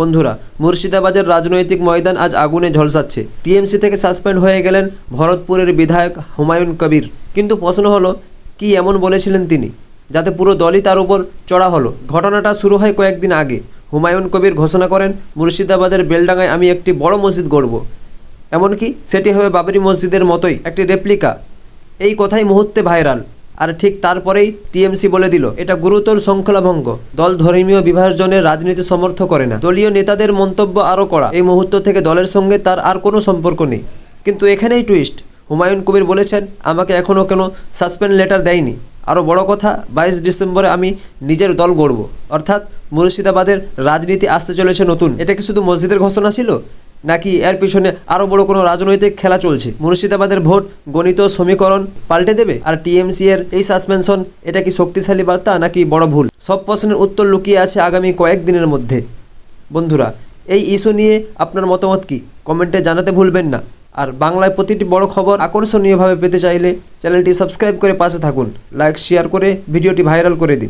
বন্ধুরা, মুর্শিদাবাদের রাজনৈতিক ময়দান আজ আগুনে ঝলসাচ্ছে। টিএমসি থেকে সাসপেন্ড হয়ে গেলেন ভরতপুরের বিধায়ক হুমায়ুন কবির। কিন্তু প্রশ্ন হলো, কি এমন বলেছিলেন তিনি? যাতে পুরো দলই তার উপর চড়া হলো। ঘটনাটা শুরু হয় কয়েকদিন আগে। হুমায়ুন কবির ঘোষণা করেন, মুর্শিদাবাদের বেলডাঙ্গায় আমি একটি বড় মসজিদ গড়ব। এমনকি সেটি হবে বাবরি মসজিদের মতোই একটি রেপ্লিকা। এই কথাই মুহূর্তে ভাইরাল। আর ঠিক তারপরেই টিএমসি বলে দিল, এটা গুরুতর শৃঙ্খলাভঙ্গ। দল ধর্মীয় বিভাজনের রাজনীতি সমর্থ করে না। দলীয় নেতাদের মন্তব্য আরও করা এই মুহূর্ত থেকে দলের সঙ্গে তার আর কোনো সম্পর্ক নেই। কিন্তু এখানেই টুইস্ট হুমায়ুন কবির বলেছেন, আমাকে এখনও কোনো সাসপেন্ড লেটার দেয়নি। আরও বড় কথা, বাইশ ডিসেম্বরে আমি নিজের দল গড়ব। অর্থাৎ মুর্শিদাবাদের রাজনীতি আসতে চলেছে নতুন। এটা কি শুধু মসজিদের ঘোষণা ছিল? নাকি এর পিছনে আরও বড় কোনো রাজনৈতিক খেলা চলছে? মুর্শিদাবাদের ভোট গণিত সমীকরণ পাল্টে দেবে? আর টিএমসি এর এই সাসপেনশন এটা কি শক্তিশালী বার্তা নাকি বড় ভুল? সব প্রশ্নের উত্তর লুকিয়ে আছে আগামী কয়েকদিনের মধ্যে। বন্ধুরা, এই ইস্যু নিয়ে আপনার মতামত কি? কমেন্টে জানাতে ভুলবেন না। আর বাংলায় প্রতিটি বড় খবর আকর্ষণীয়ভাবে পেতে চাইলে চ্যানেলটি সাবস্ক্রাইব করে পাশে থাকুন। লাইক শেয়ার করে ভিডিওটি ভাইরাল করে দিন।